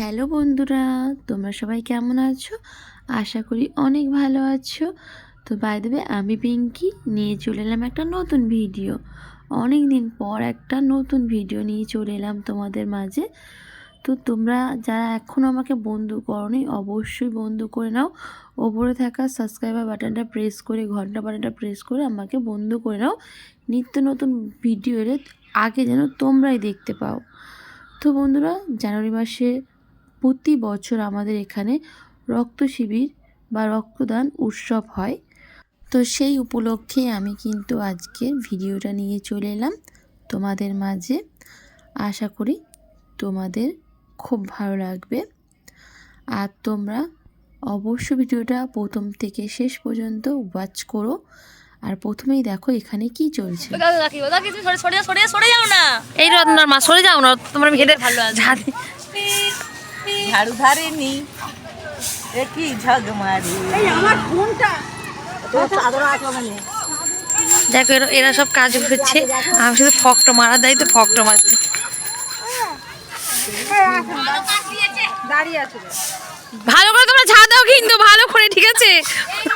Hello বন্ধুরা, তোমরা সবাই কেমন আছো? আশা করি অনেক ভালো আছো। তো বাই দেবে আমি পিঙ্কি, নিয়ে চলে এলাম একটা নতুন ভিডিও। অনেক দিন পর একটা নতুন ভিডিও নিয়ে চলে এলাম তোমাদের মাঝে। তো তোমরা যারা এখনও আমাকে বন্ধু করনি, অবশ্যই বন্ধু করে নাও। ওপরে থাকা সাবস্ক্রাইবার বাটনটা প্রেস করে, ঘণ্টা বাটনটা প্রেস করে আমাকে বন্ধু করে নাও। নিত্য নতুন ভিডিও এলে আগে যেন তোমরাই দেখতে পাও। তো বন্ধুরা, জানুয়ারি মাসে প্রতি বছর আমাদের এখানে রক্ত শিবির বা রক্তদান উৎসব হয়। তো সেই উপলক্ষে আমি কিন্তু আজকে ভিডিওটা নিয়ে চলে এলাম তোমাদের মাঝে। আশা করি তোমাদের খুব ভালো লাগবে। আর তোমরা অবশ্য ভিডিওটা প্রথম থেকে শেষ পর্যন্ত ওয়াচ করো। আর প্রথমেই দেখো এখানে কি চলছে। এই রত্নার মা সরে যাও না তোমরা ভালো আছে। ঝাড়ু ধারেনি এ কি ঝগ মারি এই আমার ফোনটা দেখো এরা এরা সব কাজ করছে। আমি শুধু ফকটা মারা দেয় তো ফকটা মারছি। ভালো করে তোমরা ঝা দাও কিন্তু ভালো করে ঠিক আছে?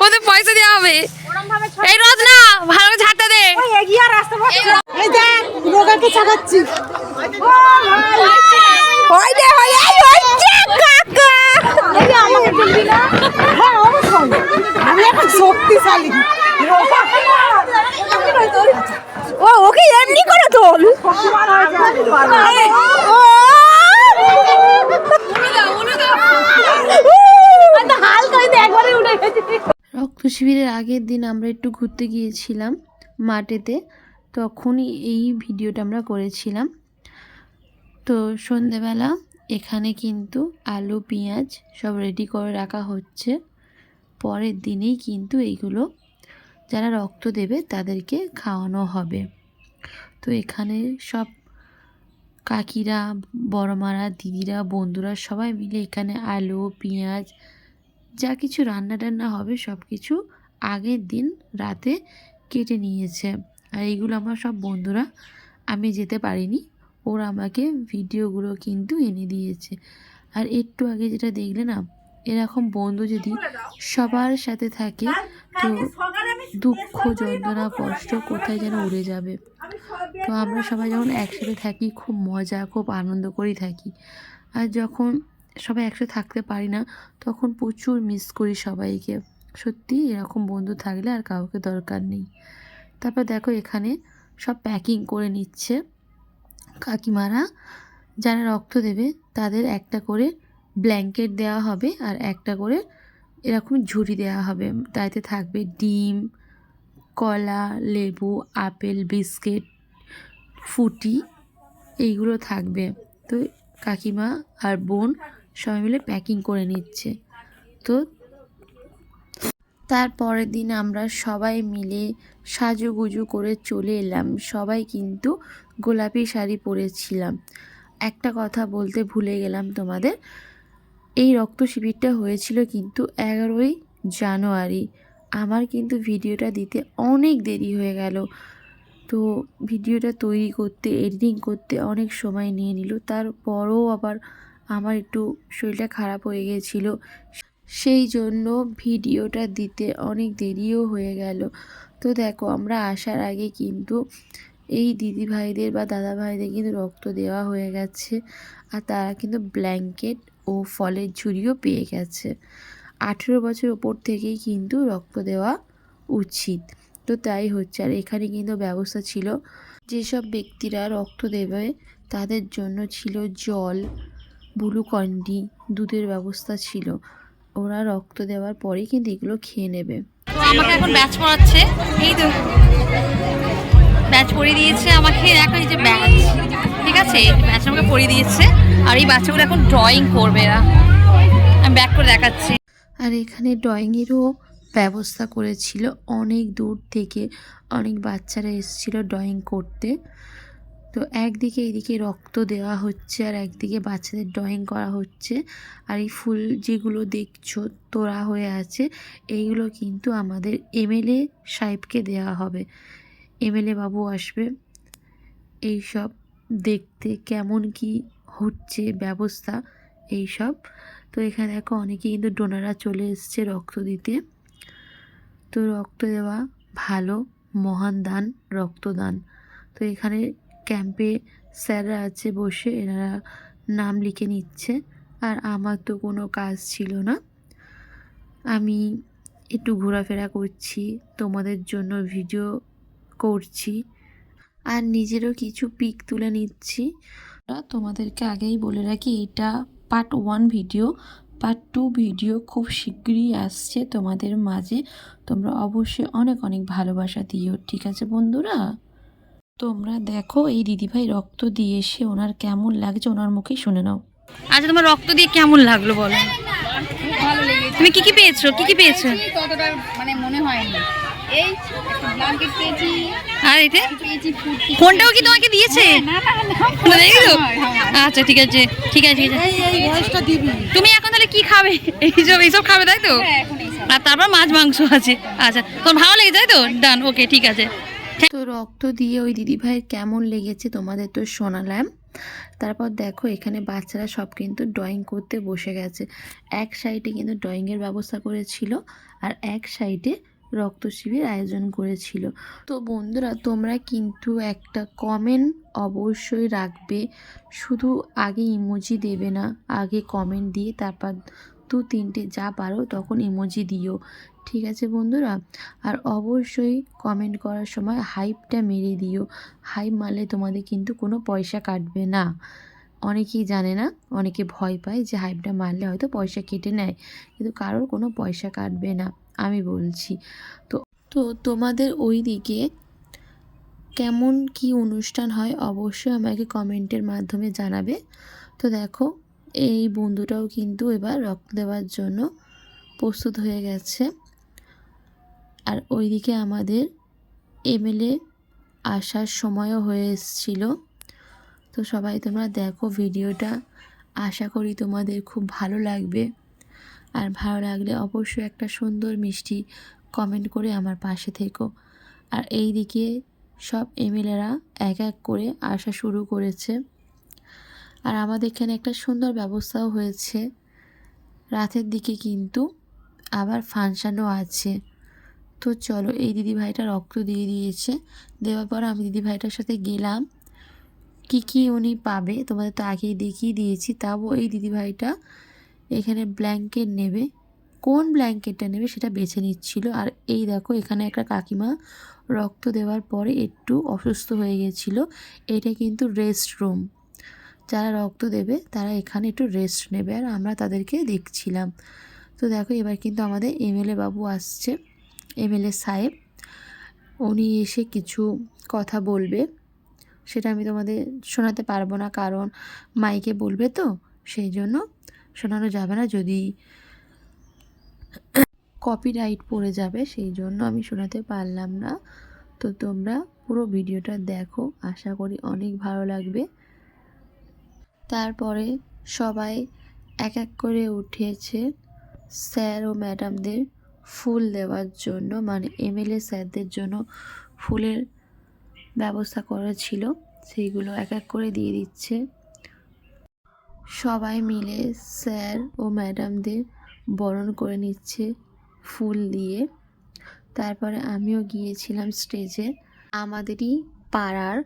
ওদের পয়সা দেওয়া হবে। এই রত্না ভালো করে ঝাড়টা দে। এগিয়ে রাস্তা পাচ্ছে এই দেখ রোগাকে চাগাচ্ছি ওই দে ওই এই ওই কাকা। এই আমাকে দিবি না হ্যাঁ অবশ্যই। আমি এখন শক্তিশালী। ও ওকে এমনি করে তোল। হালকা একবারে উঠে গেছে রক্ত শিবিরের আগের দিন আমরা একটু ঘুরতে গিয়েছিলাম মাঠেতে তখনই এই ভিডিওটা আমরা করেছিলাম। তো সন্ধেবেলা এখানে কিন্তু আলু, পেঁয়াজ সব রেডি করে রাখা হচ্ছে। পরের দিনেই কিন্তু এইগুলো যারা রক্ত দেবে তাদেরকে খাওয়ানো হবে। তো এখানে সব কাকিরা, বড়মারা, দিদিরা, বন্ধুরা সবাই মিলে এখানে আলু, পেঁয়াজ যা কিছু রান্না টান্না হবে সব কিছু আগের দিন রাতে কেটে নিয়েছে। আর এইগুলো আমার সব বন্ধুরা, আমি যেতে পারিনি। ওরা আমাকে ভিডিওগুলো কিন্তু এনে দিয়েছে। আর একটু আগে যেটা দেখলে না এরকম বন্ধু যদি সবার সাথে থাকে তো দুঃখ যন্ত্রণা কষ্ট কোথায় যেন উড়ে যাবে। তো আমরা সবাই যখন একসাথে থাকি খুব মজা খুব আনন্দ করেই থাকি। আর যখন সবাই একসাথে থাকতে পারি না তখন প্রচুর মিস করি সবাইকে। সত্যি এরকম বন্ধু থাকলে আর কাউকে দরকার নেই। তারপর দেখো এখানে সব প্যাকিং করে নিচ্ছে। কাকিমারা যারা রক্ত দেবে, তাদের একটা করে ব্ল্যাঙ্কেট দেওয়া হবে আর একটা করে এরকম ঝুড়ি দেওয়া হবে। তাইতে থাকবে ডিম, কলা, লেবু, আপেল, বিস্কিট, ফুটি, এইগুলো থাকবে। তো কাকিমা আর বোন সবাই মিলে প্যাকিং করে নিচ্ছে। তো তারপরের দিন আমরা সবাই মিলে সাজুগুজু করে চলে এলাম। সবাই কিন্তু গোলাপি শাড়ি পরেছিলাম। একটা কথা বলতে ভুলে গেলাম তোমাদের। এই রক্ত শিবিরটা হয়েছিল কিন্তু এগারোই জানুয়ারি। আমার কিন্তু ভিডিওটা দিতে অনেক দেরি হয়ে গেল। তো ভিডিওটা তৈরি করতে, এডিটিং করতে অনেক সময় নিয়ে নিল। তারপরও আবার আমার একটু শরীরটা খারাপ হয়ে গেছিল। সেই জন্য ভিডিওটা দিতে অনেক দেরিও হয়ে গেল। তো দেখো, আমরা আসার আগে কিন্তু এই দিদি ভাইদের বা দাদা ভাইদের কিন্তু রক্ত দেওয়া হয়ে গেছে আর তারা কিন্তু ব্ল্যাঙ্কেট ও ফলের ঝুড়িও পেয়ে গেছে। আঠেরো বছর ওপর থেকেই কিন্তু রক্ত দেওয়া উচিত। তো তাই হচ্ছে, আর এখানে কিন্তু ব্যবস্থা ছিল, যেসব ব্যক্তিরা রক্ত দেবে তাদের জন্য ছিল জল গ্লুকন্ডি দুধের ব্যবস্থা ছিল। ওরা রক্ত দেওয়ার পরেই কিন্তু এগুলো খেয়ে নেবে। আমাকে এখন ব্যাচ পড়াচ্ছে। এই তো। ব্যাচ পরিয়ে দিয়েছে আমাকে। এখন এই যে ব্যাচ ঠিক আছে? ব্যাচ আমাকে পরিয়ে দিয়েছে। আর এই বাচ্চাগুলো এখন ড্রয়িং করবে এরা। আমি ব্যাক করে দেখাচ্ছি। আর এখানে ড্রয়িংয়েরও ব্যবস্থা করেছিল অনেক দূর থেকে। অনেক বাচ্চারা এসেছিল ড্রয়িং করতে। তো একদিকে এইদিকে রক্ত দেওয়া হচ্ছে আর একদিকে বাচ্চাদের ড্রয়িং করা হচ্ছে। আর এই ফুল যেগুলো দেখছ, তোড়া হয়ে আছে, এইগুলো কিন্তু আমাদের এমএলএ সাহেবকে দেওয়া হবে। এমএলএ বাবু আসবে। এই সব দেখতে কেমন কি হচ্ছে ব্যবস্থা এই সব তো এখানে দেখো অনেকে কিন্তু ডোনাররা চলে এসছে রক্ত দিতে। তো রক্ত দেওয়া ভালো, মহান দান, রক্তদান। তো এখানে ক্যাম্পে স্যাররা আছে বসে, এনারা নাম লিখে নিচ্ছে। আর আমার তো কোনো কাজ ছিল না। আমি একটু ঘোরাফেরা করছি, তোমাদের জন্য ভিডিও করছি আর নিজেরও কিছু পিক তুলে নিচ্ছি তোমাদেরকে আগেই বলে রাখি এটা part one video part two video খুব শীঘ্রই আসছে তোমাদের মাঝে তোমরা অবশ্যই অনেক অনেক ভালোবাসা দিও ঠিক আছে বন্ধুরা তোমরা দেখো এই দিদিভাই রক্ত দিয়ে এসে ওনার কেমন লাগছে ওনার মুখেই শুনে নাও আচ্ছা তোমার রক্ত দিয়ে কেমন লাগল বলো তুমি কি কি পেয়েছ কি কি পেয়েছ ততটা মানে মনে হয়নি এই একটা ব্ল্যাঙ্কেট পেয়েছি আর এটা? পেয়েছি ফুড ফোনটাও কি তোমাকে দিয়েছে। আচ্ছা ঠিক আছে ঠিক আছে তুমি এখন তাহলে কি খাবে? এইসব এইসব খাবে তাই তো? হ্যাঁ আর তারপর মাছ মাংস আছে। আচ্ছা তোমার ভালো লেগে তো? ডান ওকে ঠিক আছে। তো রক্ত দিয়ে ওই দিদিভাইয়ের কেমন লেগেছে তোমাদের তো শোনালাম। তারপর দেখো এখানে বাচ্চারা সব কিন্তু ড্রয়িং করতে বসে গেছে। এক সাইডে কিন্তু ড্রয়িংয়ের ব্যবস্থা করেছিল আর এক সাইডে রক্ত শিবির আয়োজন করেছিল। তো বন্ধুরা, তোমরা কিন্তু একটা কমেন্ট অবশ্যই রাখবে। শুধু আগে ইমোজি দেবে না, আগে কমেন্ট দিয়ে তারপর দু তিনটে যা পারো তখন ইমোজি দিও। ঠিক আছে বন্ধুরা? আর অবশ্যই কমেন্ট করার সময় হাইপটা মেরে দিও। হাইপ মারলে তোমাদের কিন্তু কোনো পয়সা কাটবে না। অনেকেই জানে না, অনেকে ভয় পায় যে হাইপটা মারলে হয়তো পয়সা কেটে নেয়। কিন্তু কারোর কোনো পয়সা কাটবে না। আমি বলছি। তো তো তোমাদের ওই দিকে কেমন কি অনুষ্ঠান হয় অবশ্যই আমাকে কমেন্টের মাধ্যমে জানাবে। তো দেখো, এই বন্ধুটাও কিন্তু এবার রক্ত দেওয়ার জন্য প্রস্তুত হয়ে গেছে। আর ওইদিকে আমাদের এমএলএ আসার সময়ও হয়ে এসছিল। তো সবাই তোমরা দেখো ভিডিওটা। আশা করি তোমাদের খুব ভালো লাগবে। আর ভালো লাগলে অবশ্যই একটা সুন্দর মিষ্টি কমেন্ট করে আমার পাশে থেকো। আর এই দিকে সব এমএলএরা এক এক করে আসা শুরু করেছে। আর আমাদের এখানে একটা সুন্দর ব্যবস্থাও হয়েছে। রাতের দিকে কিন্তু আবার ফাংশানও আছে। তো চলো এই দিদিভাইটা রক্ত দিয়ে দিয়েছে। দেওয়ার পর আমি দিদিভাইটার সাথে গেলাম। কি কি উনি পাবে তোমাদের তো আগেই দেখিয়ে দিয়েছি। তাও এই দিদিভাইটা এখানে ব্ল্যাঙ্কেট নেবে। কোন ব্ল্যাঙ্কেটটা নেবে সেটা বেছে নিচ্ছিল। আর এই দেখো, এখানে একটা কাকিমা রক্ত দেওয়ার পরে একটু অসুস্থ হয়ে গেছিল। এটা কিন্তু রেস্ট রুম যারা রক্ত দেবে, তারা এখানে একটু রেস্ট নেবে। আর আমরা তাদেরকে দেখছিলাম। তো দেখো, এবার কিন্তু আমাদের এমএলএ বাবু আসছে। এমএলএ সাহেব, উনি এসে কিছু কথা বলবে। সেটা আমি তোমাদের শোনাতে পারব না, কারণ মাইকে বলবে তো, সেই জন্য শোনানো যাবে না, যদি কপিরাইট পড়ে যাবে, সেই জন্য আমি শোনাতে পারলাম না। তো তোমরা পুরো ভিডিওটা দেখো, আশা করি অনেক ভালো লাগবে। তারপরে সবাই এক এক করে উঠেছে স্যার ও ম্যাডামদের ফুল দেওয়ার জন্য মানে এমএলএ স্যারদের জন্য ফুলের ব্যবস্থা করা ছিল। সেইগুলো এক এক করে দিয়ে দিচ্ছে। সবাই মিলে স্যার ও ম্যাডামদের বরণ করে নিচ্ছে ফুল দিয়ে। তারপরে আমিও গিয়েছিলাম স্টেজে আমাদেরই পাড়ার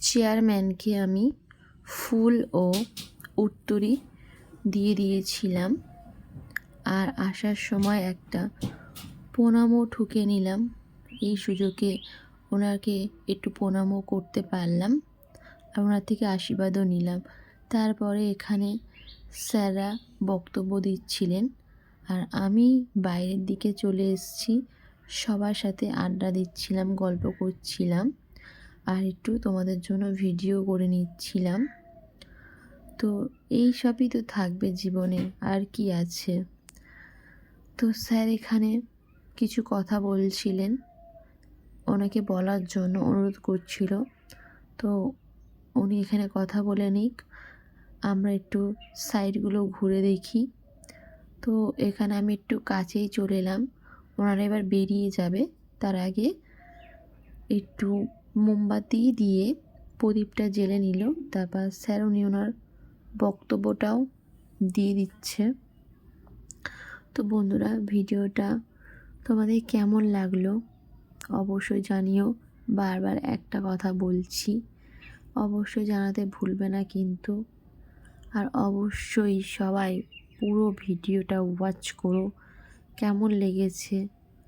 চেয়ারম্যানকে আমি ফুল ও উত্তরি দিয়ে দিয়েছিলাম। আর আসার সময় একটা প্রণামও ঠুকে নিলাম। এই সুযোগে ওনাকে একটু প্রণামও করতে পারলাম। আর ওনার থেকে আশীর্বাদও নিলাম। তারপরে এখানে স্যাররা বক্তব্য দিচ্ছিলেন আর আমি বাইরের দিকে চলে এসেছি। সবার সাথে আড্ডা দিচ্ছিলাম, গল্প করছিলাম আর একটু তোমাদের জন্য ভিডিও করে নিচ্ছিলাম। তো এই সবই তো থাকবে জীবনে, আর কি আছে? তো স্যার এখানে কিছু কথা বলছিলেন, ওনাকে বলার জন্য অনুরোধ করছিল। তো উনি এখানে কথা বলে নিক। আমরা একটু সাইডগুলো ঘুরে দেখি। তো এখানে আমি একটু কাছেই চলে এলাম। ওনারা এবার বেরিয়ে যাবে। তার আগে একটু মোমবাতি দিয়ে প্রদীপটা জেলে নিল। তারপর স্যার উনি ওনার বক্তব্যটাও দিয়ে দিচ্ছে। তো বন্ধুরা, ভিডিওটা তোমাদের কেমন লাগল অবশ্যই জানিও। বারবার একটা কথা বলছি। অবশ্যই জানাতে ভুলবে না কিন্তু। আর অবশ্যই সবাই পুরো ভিডিওটা ওয়াচ করো। কেমন লেগেছে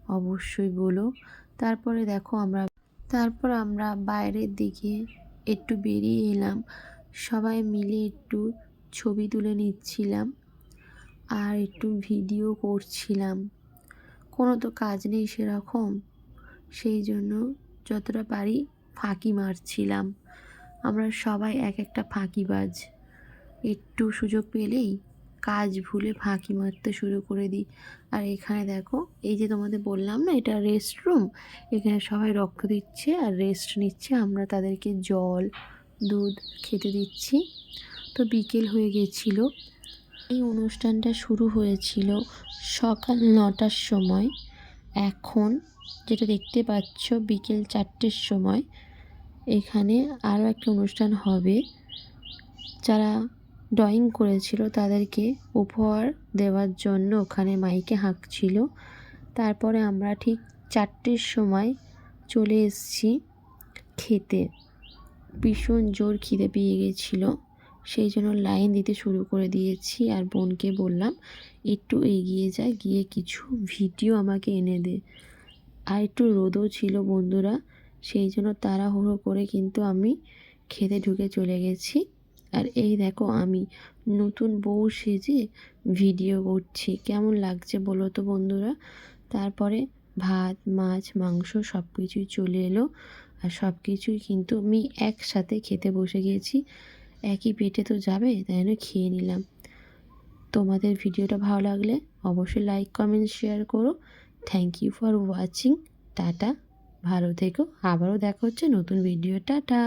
অবশ্যই বলো। তারপরে দেখো আমরা, তারপর আমরা বাইরের দিকে একটু বেরিয়ে এলাম। সবাই মিলে একটু ছবি তুলে নিচ্ছিলাম আর একটু ভিডিও করছিলাম। কোনো তো কাজ নেই সেরকম, সেই জন্য যতটা পারি ফাঁকি মারছিলাম। আমরা সবাই এক একটা ফাঁকিবাজ। একটু সুযোগ পেলেই কাজ ভুলে ফাঁকি মারতে শুরু করে দিই। আর এখানে দেখো, এই যে তোমাদের বললাম না, এটা রেস্ট রুম এখানে সবাই রক্ত দিচ্ছে আর রেস্ট নিচ্ছে। আমরা তাদেরকে জল, দুধ খেতে দিচ্ছি। তো বিকেল হয়ে গেছিল। এই অনুষ্ঠানটা শুরু হয়েছিল সকাল নটার সময়। এখন যেটা দেখতে পাচ্ছ, বিকেল চারটের সময়। এখানে আরও একটা অনুষ্ঠান হবে। যারা ড্রয়িং করেছিল তাদেরকে উপহার দেওয়ার জন্য। ওখানে মাইকে হাঁকছিল। তারপরে আমরা ঠিক চারটের সময় চলে এসেছি খেতে। ভীষণ জোর খিদে পেয়ে গেছিল। সেই জন্য লাইন দিতে শুরু করে দিয়েছি আর বোনকে বললাম, একটু এগিয়ে যায়, গিয়ে কিছু ভিডিও আমাকে এনে দে। আর একটু রোদও ছিল বন্ধুরা, সেই জন্য তাড়াহুড়ো করে কিন্তু আমি খেতে ঢুকে চলে গেছি। আর এই দেখো আমি নতুন বউ সেজে ভিডিও করছি। কেমন লাগছে বলো তো বন্ধুরা? তারপরে ভাত, মাছ, মাংস সব কিছুই চলে এলো আর সব কিছুই কিন্তু আমি একসাথে খেতে বসে গিয়েছি একই পেটে তো যাবে, তাই জন্য খেয়ে নিলাম। তোমাদের ভিডিওটা ভালো লাগলে অবশ্যই লাইক কমেন্ট শেয়ার করো। Thank you for watching tata, ভালো থেকো। আবারও দেখা হচ্ছে নতুন ভিডিও টাটা!